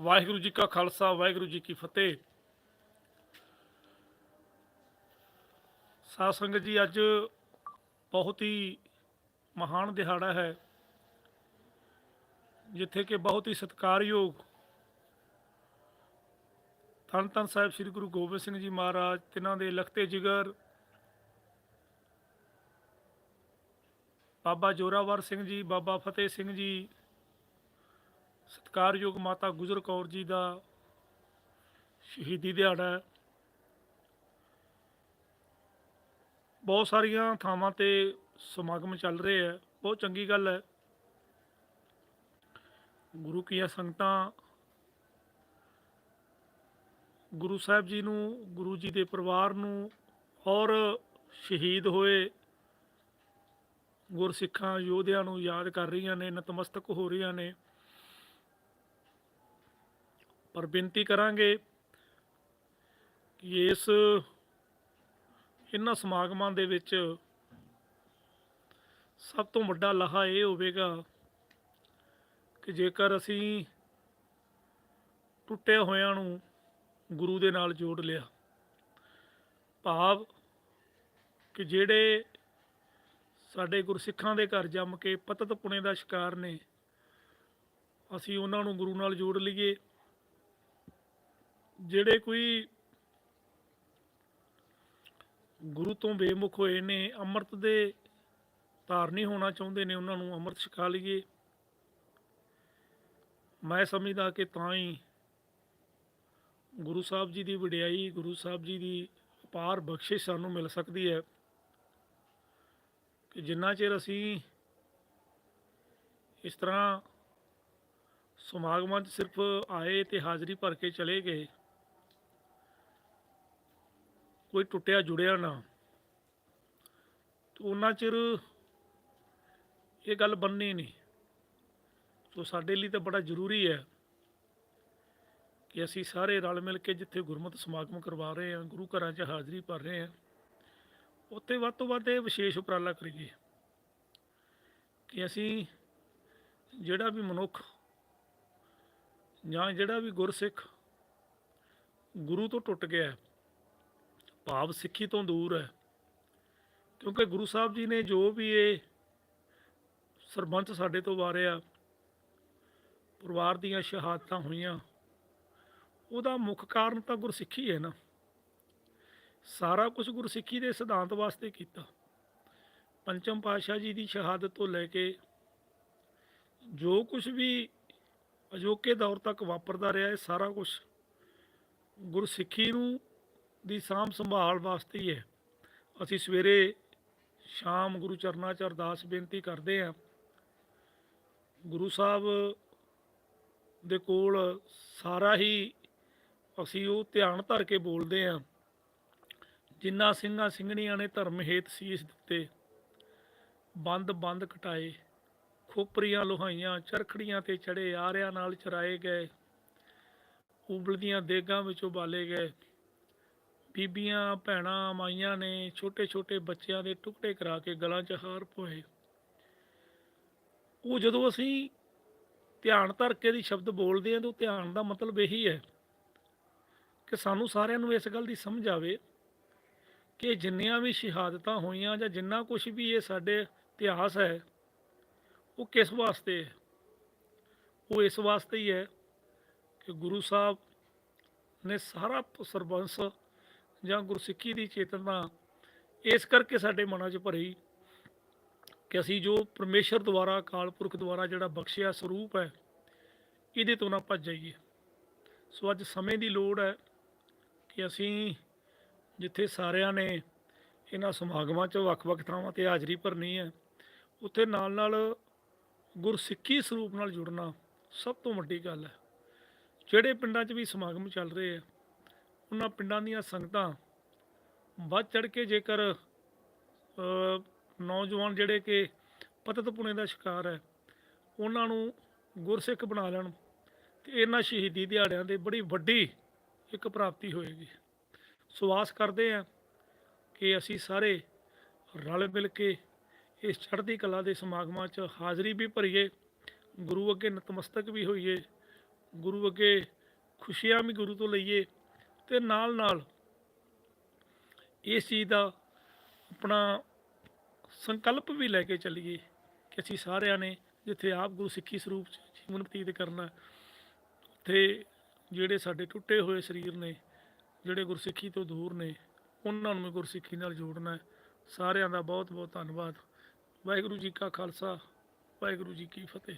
ਵਾਹਿਗੁਰੂ ਜੀ ਕਾ ਖਾਲਸਾ, ਵਾਹਿਗੁਰੂ ਜੀ ਕੀ ਫਤਿਹ। ਸਾਧ ਸੰਗਤ ਜੀ, ਅੱਜ ਬਹੁਤ ਹੀ ਮਹਾਨ ਦਿਹਾੜਾ ਹੈ, ਜਿੱਥੇ ਕਿ ਬਹੁਤ ਹੀ ਸਤਿਕਾਰਯੋਗ ਧੰਨ ਧੰਨ ਸਾਹਿਬ ਸ੍ਰੀ ਗੁਰੂ ਗੋਬਿੰਦ ਸਿੰਘ ਜੀ ਮਹਾਰਾਜ, ਤਿਨਾਂ ਦੇ ਲਖਤੇ ਜਿਗਰ, ਬਾਬਾ ਜੋਰਾਵਰ ਸਿੰਘ ਜੀ, ਬਾਬਾ ਫਤਿਹ ਸਿੰਘ ਜੀ ਸਤਿਕਾਰਯੋਗ ਮਾਤਾ ਗੁਜਰ ਕੌਰ ਜੀ ਦਾ ਸ਼ਹੀਦੀ ਦਿਹਾੜਾ ਹੈ। ਬਹੁਤ ਸਾਰੀਆਂ ਥਾਵਾਂ ਤੇ ਸਮਾਗਮ ਚੱਲ ਰਹੇ ਹੈ। ਬਹੁਤ ਚੰਗੀ ਗੱਲ ਹੈ। ਗੁਰੂ ਕੀਆਂ ਸੰਗਤਾਂ, ਗੁਰੂ ਸਾਹਿਬ ਜੀ ਨੂੰ, ਗੁਰੂ ਜੀ ਦੇ ਪਰਿਵਾਰ ਨੂੰ ਔਰ ਸ਼ਹੀਦ ਹੋਏ ਗੁਰਸਿੱਖਾਂ ਯੋਧਿਆਂ ਨੂੰ ਯਾਦ ਕਰ ਰਹੀਆਂ ਨੇ, ਨਤਮਸਤਕ ਹੋ ਰਹੀਆਂ ਨੇ। ਪਰ ਬੇਨਤੀ ਕਰਾਂਗੇ ਕਿ ਇਸ ਇਹਨਾਂ ਸਮਾਗਮਾਂ ਦੇ ਵਿੱਚ ਸਭ ਤੋਂ ਵੱਡਾ ਲਾਹਾ ਇਹ ਹੋਵੇਗਾ ਕਿ ਜੇਕਰ ਅਸੀਂ ਟੁੱਟੇ ਹੋਇਆਂ ਨੂੰ ਗੁਰੂ ਦੇ ਨਾਲ ਜੋੜ ਲਿਆ, ਭਾਵ ਕਿ ਜਿਹੜੇ ਸਾਡੇ ਗੁਰਸਿੱਖਾਂ ਦੇ ਘਰ ਜੰਮ ਕੇ ਪਤਤ ਪੁਣੇ ਦਾ ਸ਼ਿਕਾਰ ਨੇ, ਅਸੀਂ ਉਹਨਾਂ ਨੂੰ ਗੁਰੂ ਨਾਲ ਜੋੜ ਲਈਏ। ਜਿਹੜੇ ਕੋਈ ਗੁਰੂ ਤੋਂ ਬੇਮੁਖ ਹੋਏ ਨੇ, ਅੰਮ੍ਰਿਤ ਦੇ ਧਾਰਨੀ ਹੋਣਾ ਚਾਹੁੰਦੇ ਨੇ, ਉਹਨਾਂ ਨੂੰ ਅੰਮ੍ਰਿਤ ਛਕਾ ਲਈਏ। ਮੈਂ ਸਮਝਦਾ ਕਿ ਤਾਂ ਹੀ ਗੁਰੂ ਸਾਹਿਬ ਜੀ ਦੀ ਵਡਿਆਈ, ਗੁਰੂ ਸਾਹਿਬ ਜੀ ਦੀ ਅਪਾਰ ਬਖਸ਼ਿਸ਼ ਸਾਨੂੰ ਮਿਲ ਸਕਦੀ ਹੈ ਕਿ ਜਿੰਨਾ ਚਿਰ ਅਸੀਂ ਇਸ ਤਰ੍ਹਾਂ ਸਮਾਗਮਾਂ 'ਚ ਸਿਰਫ ਆਏ ਤੇ ਹਾਜ਼ਰੀ ਭਰ ਕੇ ਚਲੇ ਗਏ ਕੋਈ ਟੁੱਟਿਆ ਜੁੜਿਆ ਨਾ। ਉਹਨਾਂ ਚਿਰ ਇਹ ਗੱਲ ਬੰਨੀ ਨਹੀਂ। ਸੋ ਸਾਡੇ ਲਈ ਤਾਂ ਬੜਾ ਜ਼ਰੂਰੀ ਹੈ ਕਿ ਅਸੀਂ ਸਾਰੇ ਰਲ ਮਿਲ ਕੇ ਜਿੱਥੇ ਗੁਰਮਤਿ ਸਮਾਗਮ ਕਰਵਾ ਰਹੇ ਹਾਂ ਗੁਰੂ ਘਰਾਂ 'ਚ ਹਾਜ਼ਰੀ ਭਰ ਰਹੇ ਹਾਂ ਉੱਥੇ ਵੱਧ ਤੋਂ ਵੱਧ ਇਹ ਵਿਸ਼ੇਸ਼ ਉਪਰਾਲਾ ਕਰੀਏ ਕਿ ਅਸੀਂ ਜਿਹੜਾ ਵੀ ਮਨੁੱਖ ਜਾਂ ਜਿਹੜਾ ਵੀ ਗੁਰਸਿੱਖ ਗੁਰੂ ਤੋਂ ਟੁੱਟ ਗਿਆ ਹੈ, ਭਾਵ ਸਿੱਖੀ ਤੋਂ ਦੂਰ ਹੈ। ਕਿਉਂਕਿ ਗੁਰੂ ਸਾਹਿਬ ਜੀ ਨੇ ਜੋ ਵੀ ਇਹ ਸਰਬੰਸ ਸਾਡੇ ਤੋਂ ਵਾਰਿਆ, ਪਰਿਵਾਰ ਦੀਆਂ ਸ਼ਹਾਦਤਾਂ ਹੋਈਆਂ, ਉਹਦਾ ਮੁੱਖ ਕਾਰਨ ਤਾਂ ਗੁਰਸਿੱਖੀ ਹੈ ਨਾ। ਸਾਰਾ ਕੁਝ ਗੁਰਸਿੱਖੀ ਦੇ ਸਿਧਾਂਤ ਵਾਸਤੇ ਕੀਤਾ। ਪੰਚਮ ਪਾਤਸ਼ਾਹ ਜੀ ਦੀ ਸ਼ਹਾਦਤ ਤੋਂ ਲੈ ਕੇ ਜੋ ਕੁਝ ਵੀ ਅਜੋਕੇ ਦੌਰ ਤੱਕ ਵਾਪਰਦਾ ਰਿਹਾ ਹੈ ਸਾਰਾ ਕੁਝ ਗੁਰਸਿੱਖੀ ਨੂੰ ਦੀ ਸਾਂਭ ਸੰਭਾਲ ਵਾਸਤੇ ਹੀ ਹੈ। ਅਸੀਂ ਸਵੇਰੇ ਸ਼ਾਮ ਗੁਰੂ ਚਰਨਾਂ 'ਚ ਅਰਦਾਸ ਬੇਨਤੀ ਕਰਦੇ ਹਾਂ। ਗੁਰੂ ਸਾਹਿਬ ਦੇ ਕੋਲ ਸਾਰਾ ਹੀ ਅਸੀਂ ਉਹ ਧਿਆਨ ਧਰ ਕੇ ਬੋਲਦੇ ਹਾਂ, ਜਿੰਨਾ ਸਿੰਘਾਂ ਸਿੰਘਣੀਆਂ ਨੇ ਧਰਮ ਹੇਤ ਸੀਸ ਦਿੱਤੇ, ਬੰਦ ਬੰਦ ਕਟਾਏ ਖੋਪਰੀਆਂ ਲੋਹਾਈਆਂ, ਚਰਖੜੀਆਂ ਤੇ ਚੜੇ ਆਰਿਆਂ ਨਾਲ ਚਰਾਏ ਗਏ, ਉਬਲਦੀਆਂ ਦੇਗਾਂ ਵਿੱਚ ਉਬਾਲੇ ਗਏ। ਬੀਬੀਆਂ, ਭੈਣਾਂ, ਮਾਈਆਂ ਨੇ ਛੋਟੇ ਛੋਟੇ ਬੱਚਿਆਂ ਦੇ ਟੁਕੜੇ ਕਰਾ ਕੇ ਗਲਾਂ 'ਚ ਹਾਰ ਪੋਏ। ਉਹ ਜਦੋਂ ਅਸੀਂ ਧਿਆਨ ਧਰ ਕੇ ਦੀ ਸ਼ਬਦ ਬੋਲਦੇ ਹਾਂ, ਤਾਂ ਉਹ ਧਿਆਨ ਦਾ ਮਤਲਬ ਇਹੀ ਹੈ ਕਿ ਸਾਨੂੰ ਸਾਰਿਆਂ ਨੂੰ ਇਸ ਗੱਲ ਦੀ ਸਮਝ ਆਵੇ ਕਿ ਜਿੰਨੀਆਂ ਵੀ ਸ਼ਹਾਦਤਾਂ ਹੋਈਆਂ ਜਾਂ ਜਿੰਨਾ ਕੁਝ ਵੀ ਇਹ ਸਾਡੇ ਇਤਿਹਾਸ ਹੈ, ਉਹ ਕਿਸ ਵਾਸਤੇ ਹੈ? ਉਹ ਇਸ ਵਾਸਤੇ ਹੀ ਹੈ ਕਿ ਗੁਰੂ ਸਾਹਿਬ ਨੇ ਸਾਰਾ ਸਰਬੰਸ ਜਾਂ ਗੁਰਸਿੱਖੀ ਦੀ ਚੇਤਨਾ ਇਸ ਕਰਕੇ ਸਾਡੇ ਮਨਾਂ 'ਚ ਭਰੀ ਕਿ ਅਸੀਂ ਜੋ ਪਰਮੇਸ਼ਰ ਦੁਆਰਾ, ਅਕਾਲ ਪੁਰਖ ਦੁਆਰਾ ਜਿਹੜਾ ਬਖਸ਼ਿਆ ਸਰੂਪ ਹੈ, ਇਹਦੇ ਤੋਂ ਨਾ ਭੱਜ ਜਾਈਏ। ਸੋ ਅੱਜ ਸਮੇਂ ਦੀ ਲੋੜ ਹੈ ਕਿ ਅਸੀਂ ਜਿੱਥੇ ਸਾਰਿਆਂ ਨੇ ਇਹਨਾਂ ਸਮਾਗਮਾਂ 'ਚ ਵੱਖ-ਵੱਖ ਥਾਵਾਂ ਤੇ ਹਾਜ਼ਰੀ ਭਰਨੀ ਹੈ, ਉੱਥੇ ਨਾਲ ਨਾਲ ਗੁਰਸਿੱਖੀ ਸਰੂਪ ਨਾਲ ਜੁੜਨਾ ਸਭ ਤੋਂ ਵੱਡੀ ਗੱਲ ਹੈ। ਜਿਹੜੇ ਪਿੰਡਾਂ 'ਚ ਵੀ ਸਮਾਗਮ ਚੱਲ ਰਹੇ ਆ ਉਹਨਾਂ ਪਿੰਡਾਂ ਦੀਆਂ ਸੰਗਤਾਂ ਵੱਧ ਚੜ ਕੇ ਜੇਕਰ ਨੌਜਵਾਨ ਜਿਹੜੇ ਕਿ ਪਤਤ ਪੁਣੇ ਦਾ ਸ਼ਿਕਾਰ ਹੈ, ਉਹਨਾਂ ਨੂੰ ਗੁਰਸਿੱਖ ਬਣਾ ਲੈਣ ਤੇ ਇਹਨਾਂ ਸ਼ਹੀਦੀ ਦਿਹਾੜਿਆਂ ਦੇ ਬੜੀ ਵੱਡੀ ਇੱਕ ਪ੍ਰਾਪਤੀ ਹੋਏਗੀ। ਸੋ ਕਰਦੇ ਆ ਕਿ ਅਸੀਂ ਸਾਰੇ ਰਲ ਮਿਲ ਕੇ ਇਸ ਚੜ੍ਹਦੀ ਕਲਾ ਦੇ ਸਮਾਗਮਾਂ 'ਚ ਹਾਜ਼ਰੀ ਵੀ ਭਰੀਏ, ਗੁਰੂ ਅੱਗੇ ਨਤਮਸਤਕ ਵੀ ਹੋਈਏ, ਗੁਰੂ ਅੱਗੇ ਖੁਸ਼ੀਆਂ ਵੀ ਗੁਰੂ ਤੋਂ ਲਈਏ ਤੇ ਨਾਲ ਨਾਲ ਇਸ ਚੀਜ਼ ਦਾ ਆਪਣਾ ਸੰਕਲਪ ਵੀ ਲੈ ਕੇ ਚੱਲੀਏ ਕਿ ਅਸੀਂ ਸਾਰਿਆਂ ਨੇ ਜਿੱਥੇ ਆਪ ਗੁਰੂ ਸਿੱਖੀ ਸਰੂਪ ਚ ਜੀਵਨ ਬਤੀਤ ਕਰਨਾ ਉੱਥੇ ਜਿਹੜੇ ਸਾਡੇ ਟੁੱਟੇ ਹੋਏ ਸਰੀਰ ਨੇ, ਜਿਹੜੇ ਗੁਰਸਿੱਖੀ ਤੋਂ ਦੂਰ ਨੇ, ਉਹਨਾਂ ਨੂੰ ਵੀ ਗੁਰਸਿੱਖੀ ਨਾਲ ਜੋੜਨਾ ਹੈ। ਸਾਰਿਆਂ ਦਾ ਬਹੁਤ ਬਹੁਤ ਧੰਨਵਾਦ। ਵਾਹਿਗੁਰੂ ਜੀ ਕਾ ਖਾਲਸਾ, ਵਾਹਿਗੁਰੂ ਜੀ ਕੀ ਫਤਿਹ।